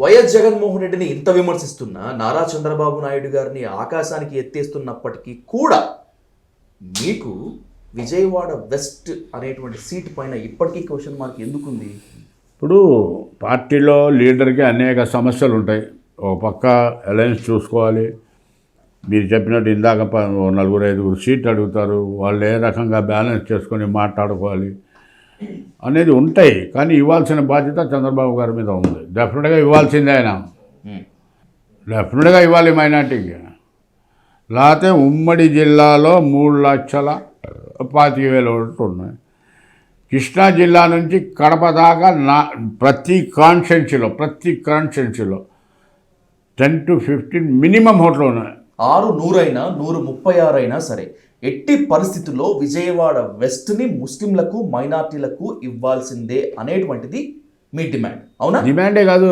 YS Jaganmohan రెడ్డిని ఇంత విమర్శిస్తున్న నారా చంద్రబాబు నాయుడు గారిని ఆకాశానికి ఎత్తేస్తున్నప్పటికీ కూడా మీకు విజయవాడ వెస్ట్ అనేటువంటి సీట్ పైన ఇప్పటికీ క్వశ్చన్ మార్క్ ఎందుకుంది? ఇప్పుడు పార్టీలో లీడర్కి అనేక సమస్యలు ఉంటాయి ఒక పక్క అలయన్స్ చూసుకోవాలి. మీరు చెప్పినట్టు ఇందాక నలుగురు ఐదుగురు సీట్ అడుగుతారు. వాళ్ళు ఏ రకంగా బ్యాలెన్స్ చేసుకొని మాట్లాడుకోవాలి? అనేది ఉంటాయి కానీ ఇవ్వాల్సిన బాధ్యత చంద్రబాబు గారి మీద ఉంది. డెఫినెట్గా ఇవ్వాల్సిందే ఆయన. డెఫినెట్గా ఇవ్వాలి మైనార్టీకి లేకపోతే ఉమ్మడి జిల్లాలో మూడు లక్షల పాతిక వేల ఓట్లు ఉన్నాయి. కృష్ణా జిల్లా నుంచి కడప దాకా నా ప్రతి కాన్స్టెన్సీలో ప్రతి కాన్స్టెన్సీలో టెన్ టు ఫిఫ్టీన్ మినిమం ఓట్లు ఉన్నాయి. ఆరు నూరైనా నూరు ముప్పై ఆరు అయినా సరే ఎట్టి పరిస్థితుల్లో విజయవాడ వెస్ట్ని ముస్లింలకు మైనార్టీలకు ఇవ్వాల్సిందే అనేటువంటిది మీ డిమాండ్. అవునా? డిమాండే కాదు.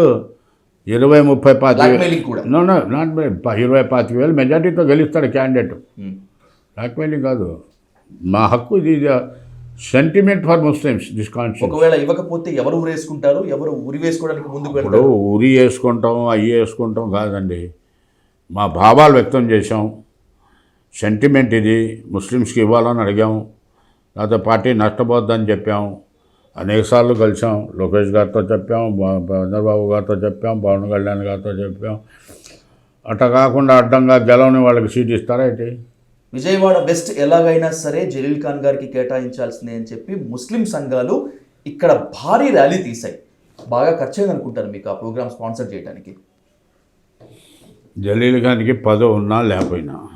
ఇరవై ముప్పై పాతిక కూడా. నో నో నాట్ ఇరవై పాతిక వేలు. మెజార్టీతో గెలుస్తాడు క్యాండిడేట్. బ్లాక్మెయిలింగ్ కాదు. మా హక్కు ఇది సెంటిమెంట్ ఫర్ ముస్లిమ్స్ దిస్ ఒకవేళ ఇవ్వకపోతే ఎవరు ఊరేసుకుంటారు? ఎవరు ఉరి వేసుకోవడానికి ముందుకు ఇప్పుడు వెళ్తారు ఉరి వేసుకుంటాం అయ్యి వేసుకుంటాం కాదండి. మా భావాలు వ్యక్తం చేశాం. సెంటిమెంట్ ఇది. ముస్లిమ్స్కి ఇవ్వాలని అడిగాం. లేకపోతే పార్టీ నష్టపోద్దని చెప్పాం. అనేకసార్లు కలిసాం లోకేష్ గారితో చెప్పాం. చంద్రబాబు గారితో చెప్పాం. పవన్ కళ్యాణ్ గారితో చెప్పాం. అట్లా కాకుండా అడ్డంగా గెలవని వాళ్ళకి సీట్ ఇస్తారా ఏంటి? విజయవాడ బెస్ట్ ఎలాగైనా సరే జలీల్ ఖాన్ గారికి కేటాయించాల్సిందే అని చెప్పి ముస్లిం సంఘాలు ఇక్కడ భారీ ర్యాలీ తీశాయి. బాగా ఖర్చు అనుకుంటారు మీకు ఆ ప్రోగ్రామ్ స్పాన్సర్ చేయడానికి జలీల్ ఖాన్కి పదవి ఉన్నా లేకపోయినా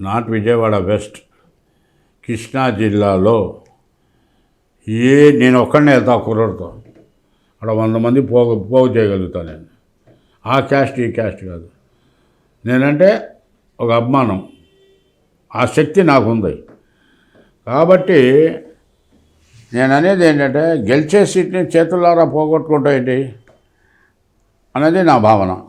నాట్ విజయవాడ వెస్ట్ కృష్ణా జిల్లాలో ఏ నేను ఒక్కడనే వెళ్తా కుర్రతో అక్కడ వంద మంది పోగు పోగు చేయగలుగుతాను నేను. ఆ క్యాస్ట్ ఈ క్యాస్ట్ కాదు. నేనంటే ఒక అభిమానం. ఆ శక్తి నాకుంది. కాబట్టి నేను అనేది ఏంటంటే గెలిచే సీట్ని చేతులారా పోగొట్టుకుంటా ఏంటి? అనేది నా భావన.